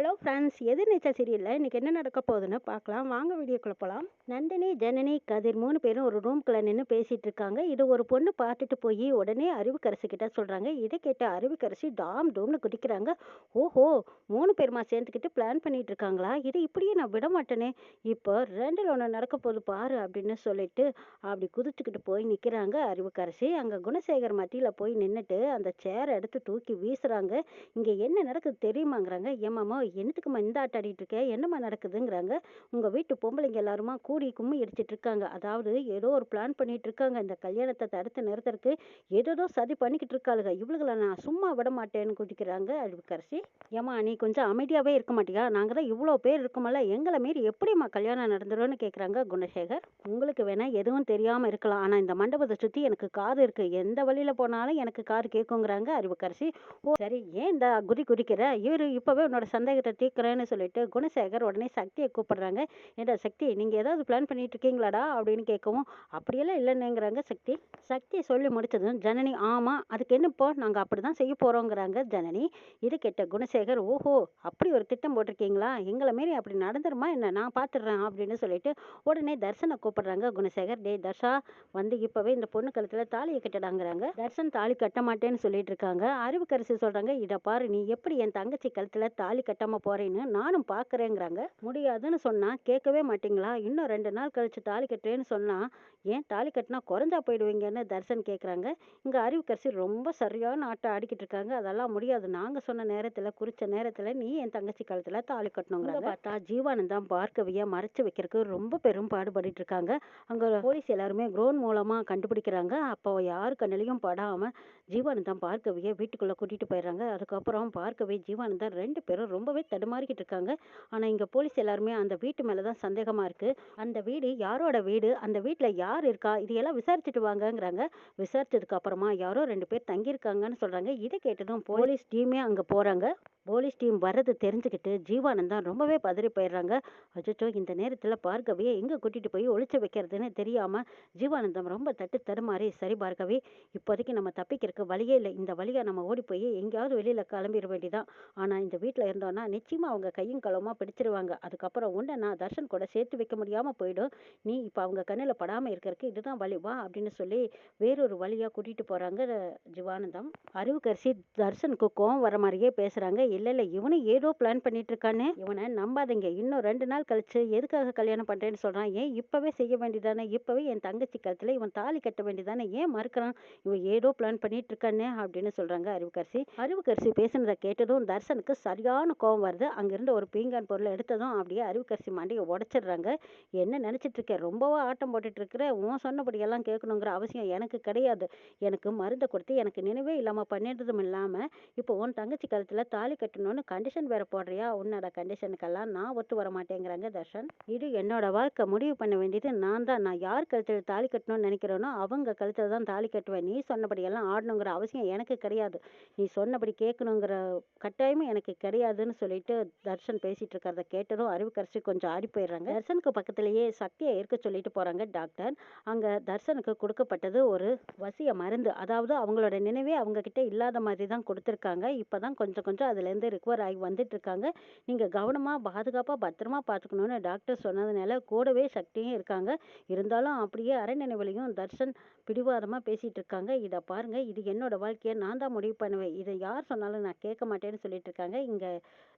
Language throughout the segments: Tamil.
ஹலோ ஃப்ரெண்ட்ஸ் எது நீச்சல் சீரியலில் இன்றைக்கி என்ன நடக்க போகுதுன்னு பார்க்கலாம். வாங்க வீடியோக்குள்ளே போகலாம் நந்தினி ஜனனி கதிர் மூணு பேரும் ஒரு ரூம்குள்ளே நின்று பேசிகிட்டு இருக்காங்க. இது ஒரு பொண்ணு பார்த்துட்டு போய் உடனே அறிவுக்கரசி சொல்கிறாங்க இதை கேட்ட அறிவுக்கரசி டாம் டூம்னு குடிக்கிறாங்க ஓஹோ மூணு பேருமா சேர்ந்துக்கிட்டு பிளான் பண்ணிட்டு இருக்காங்களா? இது இப்படியே நான் விட மாட்டேனே. இப்போ ரெண்டில் ஒன்று நடக்க போகுது பாரு அப்படின்னு சொல்லிட்டு அப்படி குதிச்சுக்கிட்டு போய் நிற்கிறாங்க அறிவுக்கரசி. அங்கே குணசேகர் மத்தியில் போய் நின்றுட்டு அந்த சேரை எடுத்து தூக்கி வீசுகிறாங்க இங்கே என்ன நடக்குது தெரியுமாங்கிறாங்க. ஏமாமா என்னத்துக்குமா இந்த ஆட்டம் ஆடிட்டு இருக்க? என்னம்மா நடக்குதுங்கிறாங்க. உங்கள் வீட்டு பொம்பளைங்க எல்லாருமா கூடி கும்மி அடிச்சிட்டு இருக்காங்க. அதாவது ஏதோ ஒரு பிளான் பண்ணிட்டு இருக்காங்க. இந்த கல்யாணத்தை தடுத்து நிறுத்தறதுக்கு ஏதோ சதி பண்ணிக்கிட்டு இருக்காளுங்க இவளுகளை நான் சும்மா விட மாட்டேன்னு குதிக்கிறாங்க அழுக்கரசி ஏமா நீ கொஞ்சம் அமைதியாகவே இருக்க மாட்டியா? நாங்கள் தான் இவ்வளோ பேர் இருக்கோமல்ல எங்களை மீறி எப்படிம்மா கல்யாணம் நடந்துரும்னு கேட்குறாங்க குணசேகர். உங்களுக்கு வேணா எதுவும் தெரியாமல் இருக்கலாம். ஆனால் இந்த மண்டபத்தை சுற்றி எனக்கு காது இருக்கு. எந்த வழியில் போனாலும் எனக்கு காது கேட்குங்கிறாங்க அறிவுக்கரசி ஓ சரி ஏன் இந்த குதி குதிக்கிற? இவர் இப்போவே உன்னோட சந்தேகத்தை தீர்க்கிறேன்னு சொல்லிட்டு குணசேகர் உடனே சக்தியை கூப்பிடுறாங்க. ஏண்டா சக்தி நீங்கள் ஏதாவது பிளான் பண்ணிட்டு இருக்கீங்களாடா அப்படின்னு கேட்கவும் அப்படியெல்லாம் இல்லைன்னுங்கிறாங்க சக்தி. சக்தியை சொல்லி முடிச்சதும் ஜனனி ஆமாம் அதுக்கு என்னப்போ? நாங்கள் அப்படி தான் செய்ய போகிறோங்கிறாங்க ஜனனி. இது கேட்ட குணசேகர் ஓஹோ அப்படி ஒரு திட்டம் போட்டிருக்கீங்களா? எங்களை மாரி அப்படி நடந்துருமா என்ன? நான் பார்த்துடுறேன் அப்படின்னு சொல்லிட்டு உடனே தர்சனை கூப்பிடுறாங்க குணசேகர். டே தர்ஷா வந்து இப்போவே இந்த பொண்ணு கழுத்தில் தாலியை கட்டடாங்கிறாங்க. தர்சன் தாலி கட்ட மாட்டேன்னு சொல்லிட்டு இருக்காங்க அறிவுக்கரசி சொல்கிறாங்க இதை பாரு நீ எப்படி என் தங்கச்சி கழுத்தில் தாலி கிளம்ப போறேன்னு நானும் பார்க்குறேங்கிறாங்க. முடியாதுன்னு சொன்னால் கேட்கவே மாட்டீங்களா? இன்னும் ரெண்டு நாள் கழிச்சு தாலி கட்டுறேன்னு சொன்னால் ஏன் தாலி கட்டினா குறைஞ்சா போயிடுவீங்கன்னு தர்சன் கேட்குறாங்க. இங்கே அறிவுக்கரசி ரொம்ப சரியான ஆட்டம் ஆடிக்கிட்டு இருக்காங்க. அதெல்லாம் முடியாது. நாங்கள் சொன்ன நேரத்தில் குறித்த நேரத்தில் நீ என் தங்கச்சி காலத்தில் தாலி கட்டணுங்கிறாங்க பார்த்தா ஜீவானந்தம் பார்க்கவியை மறைச்சு வைக்கிறதுக்கு ரொம்ப பெரும் பாடுபட்டு இருக்காங்க. அங்கே போலீஸ் எல்லாருமே க்ரோன் மூலமாக கண்டுபிடிக்கிறாங்க. அப்போ யார் கண்ணிலையும் படாமல் ஜீவானந்தம் பார்க்கவியை வீட்டுக்குள்ளே கூட்டிகிட்டு போயிடுறாங்க. அதுக்கப்புறம் பார்க்கவே ஜீவானந்தம் ரெண்டு பேரும் ரொம்பவே தடுமாறிக்கிட்டு இருக்காங்க. ஆனால் இங்கே போலீஸ் எல்லாருமே அந்த வீட்டு மேலே தான் சந்தேகமாக இருக்குது அந்த வீடு யாரோட வீடு? அந்த வீட்டில் யார் இருக்கா? இதையெல்லாம் விசாரிச்சுட்டு வாங்கங்கிறாங்க. விசாரிச்சதுக்கு அப்புறமா யாரோ ரெண்டு பேர் தங்கியிருக்காங்கன்னு சொல்கிறாங்க இதை கேட்டதும் போலீஸ் டீமே அங்கே போகிறாங்க போலீஸ் டீம் வர்றது தெரிஞ்சுக்கிட்டு ஜீவானந்தம் ரொம்பவே பதறி போயிடுறாங்க. அச்சோ இந்த நேரத்தில் பார்கவே எங்கே கூட்டிகிட்டு போய் ஒழிச்சு வைக்கிறதுன்னு தெரியாமல் ஜீவானந்தம் ரொம்ப தட்டு தடுமாறி சரி பார்கவே இப்போதைக்கு நம்ம தப்பிக்கிறதுக்கு வழியே இல்லை. இந்த வழியாக நம்ம ஓடி போய் எங்கேயாவது வெளியில் கிளம்பிட வேண்டியதான் ஆனால் இந்த வீட்டில் இருந்தோன்னா நிச்சயமாக அவங்க கையும் களமாக பிடிச்சிருவாங்க. அதுக்கப்புறம் உன்னை நான் தர்ஷன் கூட சேர்த்து வைக்க முடியாமல் போயிடும். நீ இப்போ அவங்க கண்ணில் படாமல் இருக்கிறதுக்கு இதுதான் வழி வா அப்படின்னு சொல்லி வேறொரு வழியாக கூட்டிகிட்டு போகிறாங்க ஜீவானந்தம். அறிவுக்கரிசி தர்ஷனுக்கு கோவம் வர மாதிரியே பேசுகிறாங்க இல்லை இல்லை இவனும் ஏதோ பிளான் பண்ணிட்டு இருக்கானே. இவனை நம்பாதீங்க. இன்னும் ரெண்டு நாள் கழிச்சு எதுக்காக கல்யாணம் பண்ணுறேன்னு சொல்கிறான் ஏன் இப்போவே செய்ய வேண்டியதானே? இப்போவே என் தங்கச்சி கழுத்தில் இவன் தாலி கட்ட வேண்டியதானே? ஏன் மறுக்கிறான்? இவன் ஏதோ பிளான் பண்ணிட்டு இருக்கானே அப்படின்னு சொல்கிறாங்க அறிவுக்கரிசி அறிவுக்கரிசி பேசுனதை கேட்டதும் தர்சனுக்கு சரியான கோவம் வருது. அங்கேருந்து ஒரு பீங்கான் பொருளை எடுத்ததும் அப்படியே அறிவுக்கரிசி மண்டியை உடச்சிடுறாங்க. என்ன நினச்சிட்டு இருக்க? ரொம்பவா ஆட்டம் போட்டுட்டு இருக்கிற? உன் சொன்னபடியெல்லாம் கேட்கணுங்கிற அவசியம் எனக்கு கிடையாது. எனக்கு மருந்தை கொடுத்து எனக்கு நினைவே இல்லாமல் பண்ணிடுறதும் இல்லாமல் இப்போ உன் தங்கச்சி கழுத்தில் தாலி கட்டணும்னு கண்டிஷன் வேற போடுறியா? உன்னோட கண்டிஷனுக்கெல்லாம் நான் ஒத்து வர மாட்டேங்கிறாங்க தர்ஷன். இது என்னோட வாழ்க்கை முடிவு பண்ண வேண்டியது நான் தான். நான் யார் கழுத்தில் தாலி கட்டணும்னு நினைக்கிறேனோ அவங்க கழுத்தில் தான் தாலி கட்டுவேன். நீ சொன்னபடியெல்லாம் ஆடணுங்கிற அவசியம் எனக்கு கிடையாது. நீ சொன்னபடி கேட்கணுங்கிற கட்டாயமும் எனக்கு கிடையாதுன்னு சொல்லிட்டு தர்ஷன் பேசிட்டு இருக்கிறத கேட்டதும் அறிவுக்கரசி கொஞ்சம் ஆடி போயிடுறாங்க. தர்ஷனுக்கு பக்கத்திலேயே சக்தியை இருக்க சொல்லிட்டு போறாங்க டாக்டர். அங்க தர்ஷனுக்கு கொடுக்கப்பட்டது ஒரு வசிய மருந்து. அதாவது அவங்களோட நினைவே அவங்க கிட்ட இல்லாத மாதிரி தான் கொடுத்துருக்காங்க. இப்பதான் கொஞ்சம் கொஞ்சம் அதுல இருந்து ரிகவர் ஆகி வந்துட்டு இருக்காங்க நீங்க கவனமா பாதுகாப்பா பத்திரமா பாத்துக்கணும்னு டாக்டர் சொன்னதுனால கூடவே சக்தியும் இருக்காங்க. இருந்தாலும் அப்படியே அரைநினைவுலையும் தர்ஷன் பிடிவாதமா பேசிட்டு இருக்காங்க இதை பாருங்க இது என்னோட வாழ்க்கையை நான் தான் முடிவு பண்ணுவேன். இதை யார் சொன்னாலும் நான் கேட்க மாட்டேன்னு சொல்லிட்டு இருக்காங்க இங்க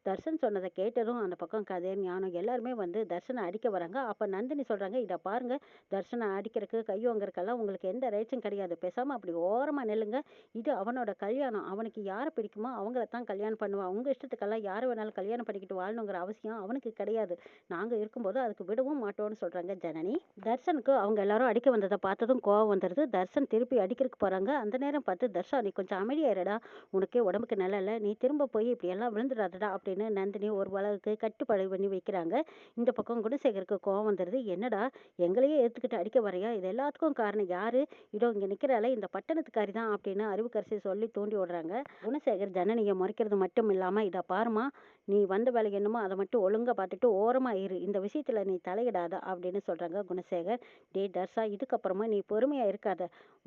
தர்ஷன் சொன்னதை கேட்டதும் அந்த பக்கம் கதை ஞானம் எல்லாருமே வந்து தர்ஷனை அடிக்க வராங்க. அப்போ நந்தினி சொல்கிறாங்க இதை பாருங்க தர்ஷனை அடிக்கிறதுக்கு கையோங்கிறக்கெல்லாம் உங்களுக்கு எந்த ரைட்ஸும் கிடையாது. பேசாமல் அப்படி ஓரமாக நெல்லுங்க. இது அவனோட கல்யாணம். அவனுக்கு யாரை பிடிக்குமோ அவங்கள தான் கல்யாணம் பண்ணுவான் அவங்க இஷ்டத்துக்கெல்லாம் யாரை வேணாலும் கல்யாணம் பண்ணிக்கிட்டு வாழணுங்கிற அவசியம் அவனுக்கு கிடையாது. நாங்கள் இருக்கும்போது அதுக்கு விடவும் மாட்டோம்னு சொல்கிறாங்க ஜனனி. தர்ஷனுக்கு அவங்க எல்லாரும் அடிக்க வந்ததை பார்த்ததும் கோவம் வந்துடுது தர்ஷன் திருப்பி அடிக்கிறதுக்கு போகிறாங்க அந்த நேரம் பார்த்து தர்ஷா நீ கொஞ்சம் அமைதியாயிரடா. உனக்கே உடம்புக்கு நல்லா இல்லை. நீ திரும்ப போய் இப்படி எல்லாம் விழுந்துடாதடா அப்படின்னு நந்தினி ஒரு வழக்கு கட்டுப்பாடு பண்ணி வைக்கிறாங்க. இந்த பக்கம் குணசேகருக்கு கோவம் வந்துடுது என்னடா எங்களையே எடுத்துக்கிட்டு அடிக்க வரையா இது எல்லாத்துக்கும் காரணம் யாரு? இதோ இங்க நிற்கிறாள இந்த பட்டணத்துக்காரி தான் அப்படின்னு அறிவுக்கரசி சொல்லி தூண்டி விடுறாங்க குணசேகர் ஜனனியை முறைக்கிறது மட்டும் இல்லாம இதை பாருமா நீ வந்த வேலை என்னமோ அதை மட்டும் ஒழுங்கா பார்த்துட்டு ஓரமா இரு. இந்த விஷயத்துல நீ தலையிடாத அப்படின்னு சொல்றாங்க குணசேகர். டே தர்ஷா இதுக்கப்புறமா நீ பொறுமையா இருக்காத.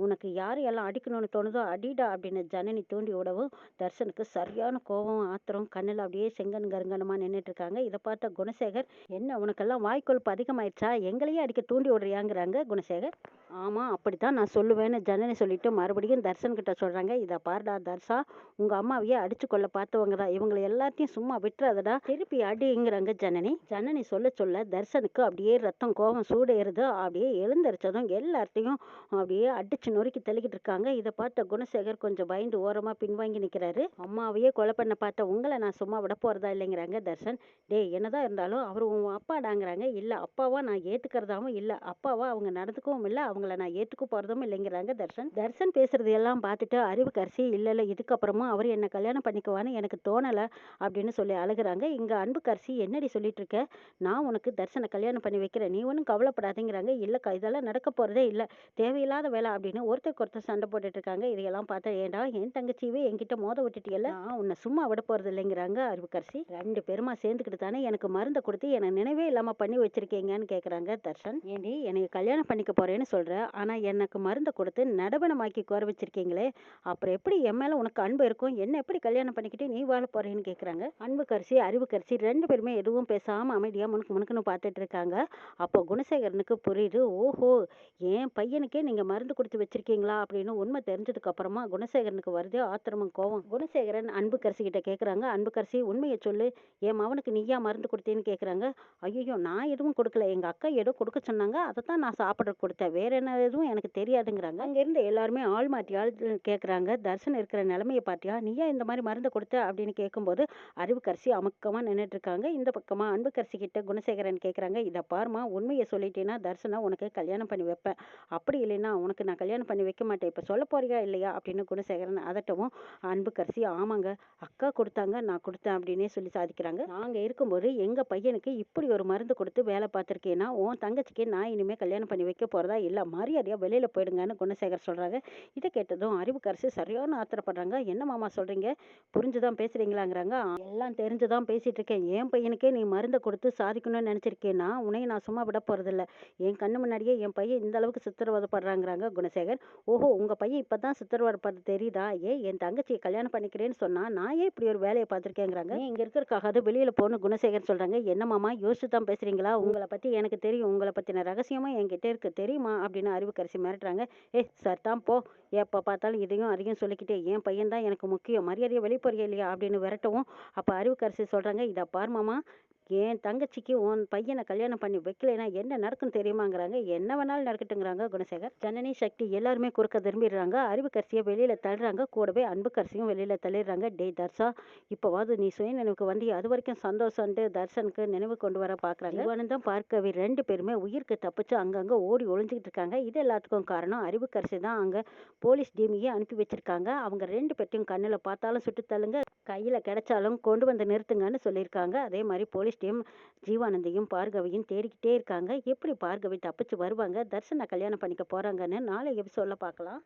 உனக்கு யார் எல்லாம் அடிக்கணும்னு தோணுதோ அடிடா அப்படின்னு ஜனனி தூண்டி விடவும் தர்ஷனுக்கு சரியான கோபம் ஆத்திரம் கண்ணில் அப்படியே செங்கன் கருங்கனுமா நின்றுட்டு இருக்காங்க இதை பார்த்த குணசேகர் என்ன உனக்கெல்லாம் வாய்க்கொழுப்பு அதிகமாயிடுச்சா? எங்களையே அடிக்க தூண்டி விடுறியாங்கிறாங்க குணசேகர். ஆமாம் அப்படித்தான் நான் சொல்லுவேன்னு ஜனனி சொல்லிட்டு மறுபடியும் தர்ஷன் கிட்ட சொல்கிறாங்க இதை பாருடா தர்ஷா உங்கள் அம்மாவையே அடிச்சு கொள்ள பார்த்தவங்க தான். இவங்களை எல்லாத்தையும் சும்மா விட்டுறாதடா. திருப்பி அடிங்கிறாங்க ஜனனி. ஜனனி சொல்ல சொல்ல தர்ஷனுக்கு அப்படியே ரத்தம் கோபம் சூடேறுது. அப்படியே எழுந்தரிச்சதும் எல்லாத்தையும் அப்படியே அடிச்சு நொறுக்கி தள்ளிக்கிட்டு இருக்காங்க இதை பார்த்த குணசேகர் கொஞ்சம் பயந்து ஓரமாக பின்வாங்கி நிற்கிறாரு அம்மாவையே கொலை பண்ண பார்த்த உங்களை நான் சும்மா விட போகிறதா இல்லைங்கிறாங்க தர்ஷன். டேய் என்னதான் இருந்தாலும் அவர் உன் அப்பாடாங்கிறாங்க. இல்லை அப்பாவா நான் ஏற்றுக்கிறதாவும் இல்லை. அப்பாவா அவங்க நடந்துக்கவும் இல்லை. அவங்கள நான் ஏற்றுக்க போகிறதும் இல்லைங்கிறாங்க தர்ஷன். தர்ஷன் பேசுறது எல்லாம் பார்த்துட்டு அறிவு கரிசி இல்லை இல்லை இதுக்கப்புறமா அவர் என்னை கல்யாணம் பண்ணிக்குவான்னு எனக்கு தோணலை அப்படின்னு சொல்லி அழுகுறாங்க. இங்கே அன்பு கரிசி என்னடி சொல்லிட்டு இருக்க? நான் உனக்கு தர்ஷனை கல்யாணம் பண்ணி வைக்கிறேன். நீ ஒன்றும் கவலைப்படாதீங்கிறாங்க. இல்லைக்கா இதெல்லாம் நடக்க போகிறதே இல்லை. தேவையில்லாத வேலை அப்படின்னு ஒருத்தருக்கு ஒருத்தர் சண்டை போட்டுட்டு இருக்காங்க. இதையெல்லாம் பார்த்தா ஏன்டா என் தங்கச்சியவே என்கிட்ட மோத விட்டுட்டியல்ல? நான் உன்னை சும்மா விட போகிறது இல்லைங்கிறாங்க அறிவுக்கரசி ரெண்டு பேருமா சேர்ந்துக்கிட்டு தானே எனக்கு மருந்தை கொடுத்து என்னை நினைவே இல்லாமல் பண்ணி வச்சிருக்கீங்கன்னு கேட்குறாங்க தர்ஷன். ஏண்டி என்னை கல்யாணம் பண்ணிக்க போறேன்னு சொல்ற ஆனால் எனக்கு மருந்தை கொடுத்து நடவனமாக்கி கோர வச்சிருக்கீங்களே அப்புறம் எப்படி என் மேலே உனக்கு அன்பு இருக்கும்? என்ன எப்படி கல்யாணம் பண்ணிக்கிட்டு நீ வாழ போறேன்னு கேட்குறாங்க அன்பு கரிசி அறிவு கரிசி ரெண்டு பேருமே எதுவும் பேசாமல் அமைதியாக முனுக்கு முனுக்குன்னு பார்த்துட்டு இருக்காங்க. அப்போ குணசேகரனுக்கு புரியுது ஓஹோ என் பையனுக்கே நீங்கள் மருந்து கொடுத்து வச்சிருக்கீங்களா அப்படின்னு உண்மை தெரிஞ்சதுக்கு அப்புறமா குணசேகரனுக்கு வருது ஆத்திரமும் கோவம். குணசேகரன் அன்பு கரிசி கிட்ட கேட்குறாங்க அன்பு கரிசி உண்மையை சொல்லு. என் மவனுக்கு நீயா மருந்து கொடுத்தேன்னு கேட்குறாங்க ஐயோ நான் எதுவும் கொடுக்கல. எங்கள் அக்கா ஏதோ கொடுக்க சொன்னாங்க. அதை தான் நான் சாப்பிட கொடுத்தேன். வேற என்ன எதுவும் எனக்கு தெரியாதுங்கிறாங்க. அங்கேருந்து எல்லாருமே ஆள் மாற்றி ஆள் கேட்குறாங்க தர்ஷன் இருக்கிற நிலமையை பார்த்தியா நீயா இந்த மாதிரி மருந்து கொடுத்த அப்படின்னு கேட்கும்போது அறிவுக்கரசி அமுக்கமாக நின்றுட்டு இருக்காங்க இந்த பக்கமாக அன்பு கிட்ட குணசேகரன் கேட்குறாங்க இதை பாருமா உண்மையை சொல்லிட்டேன்னா தர்ஷனை உனக்கு கல்யாணம் பண்ணி வைப்பேன். அப்படி இல்லைன்னா உனக்கு நான் கல்யாணம் பண்ணி வைக்க மாட்டேன். இப்போ சொல்ல போறியா இல்லையா? அப்படின்னு குணசேகரன் அதட்டவும் அன்பு ஆமாங்க. அக்கா கொடுத்தாங்க. நான் கொடுத்தேன். அப்படின்னே சொல்லி சாதிக்கிறாங்க. நாங்கள் இருக்கும்போது எங்கள் பையனுக்கு இப்படி ஒரு மருந்து கொடுத்து வேலை பார்த்துருக்கேன்னா உன் தங்கச்சிக்கு நான் இனிமேல் கல்யாணம் பண்ணி வைக்க போகிறதா இல்லை மரியாதையாக வெளியில் போயிடுங்கன்னு குணசேகர் சொல்கிறாங்க இதை கேட்டதும் அறிவுக்கரசு சரியான ஆத்திரப்படுறாங்க. என்ன மாமா சொல்கிறீங்க புரிஞ்சுதான் பேசுகிறீங்களாங்கிறாங்க எல்லாம் தெரிஞ்சு தான் பேசிகிட்டு இருக்கேன் என் பையனுக்கே நீ மருந்தை கொடுத்து சாதிக்கணும்னு நினச்சிருக்கேன்னா உனையை நான் சும்மா விட போகிறதில்ல என் கண்ணு முன்னாடியே என் பையன் இந்த அளவுக்கு சித்திரவதப்படுறாங்கிறாங்க குணசேகர். ஓஹோ உங்கள் பையன் இப்போ தான் சித்திரவதைப்படுறது தெரியுதா? ஏ என் தங்கச்சியை கல்யாணம் பண்ணிக்கிறேன்னு சொன்னால் நான் ஏன் இப்படி ஒரு வேலையை பார்த்துருக்கேங்கிறாங்க? நீ இங்கே இருக்கிறக்காக வெளியில் போகணும் குணசேகர் சொல்கிறாங்க என்ன மாமா யோசிச்சு தான் பேசுகிறீங்களா உங்களை பற்றி எனக்கு தெரியும். உங்களை பற்றின ரகசியமாக என்கிட்ட இருக்கு. தெரியுமா? அப்படின்னு அறிவுக்கரசி மிரட்டுறாங்க. ஏ சார் தான் போ. எப்போ பார்த்தாலும் இதையும் அதையும் சொல்லிக்கிட்டே என் பையன் தான் எனக்கு முக்கியம். மரியாதையை வெளியே இல்லையா? அப்படின்னு விரட்டவும் அப்போ அறிவுக்கரசி சொல்கிறாங்க இதை பாருமாம்மா என் தங்கச்சிக்கு உன் பையனை கல்யாணம் பண்ணி வைக்கலைன்னா என்ன நடக்கும் தெரியுமாங்கிறாங்க. என்ன வேணாலும் நடக்கட்டுங்கிறாங்க குணசேகர். ஜனனி சக்தி எல்லாருமே குறுக்க திரும்பிடுறாங்க. அறிவு கரிசியை வெளியில் தள்ளுறாங்க. கூடவே அன்பு கரிசியும் வெளியில் தள்ளிடுறாங்க. டே தர்ஷா இப்போவாது நீ சுய நினைவுக்கு வந்து அது வரைக்கும் சந்தோஷம்ட்டு தர்ஷனுக்கு நினைவு கொண்டு வர பார்க்குறாங்க சிவானந்தம் பார்க்கவி ரெண்டு பேருமே உயிருக்கு தப்பிச்சு அங்கங்கே ஓடி ஒளிஞ்சிக்கிட்டு இருக்காங்க. இது எல்லாத்துக்கும் காரணம் அறிவு கரிசி தான் அங்கே போலீஸ் டீமையே அனுப்பி வச்சிருக்காங்க. அவங்க ரெண்டு பேர்த்தையும் கண்ணில் பார்த்தாலும் சுட்டு தள்ளுங்க கையில் கிடைச்சாலும் கொண்டு வந்து நிறுத்துங்கன்னு சொல்லியிருக்காங்க. அதே மாதிரி போலீஸ் டீம் ஜீவானந்தையும் பார்கவியும் தேடிக்கிட்டே இருக்காங்க. எப்படி பார்கவி தப்பிச்சு வருவாங்க? தர்ஷனை கல்யாணம் பண்ணிக்க போகிறாங்கன்னு நாளை எபிசோடில் பார்க்கலாம்.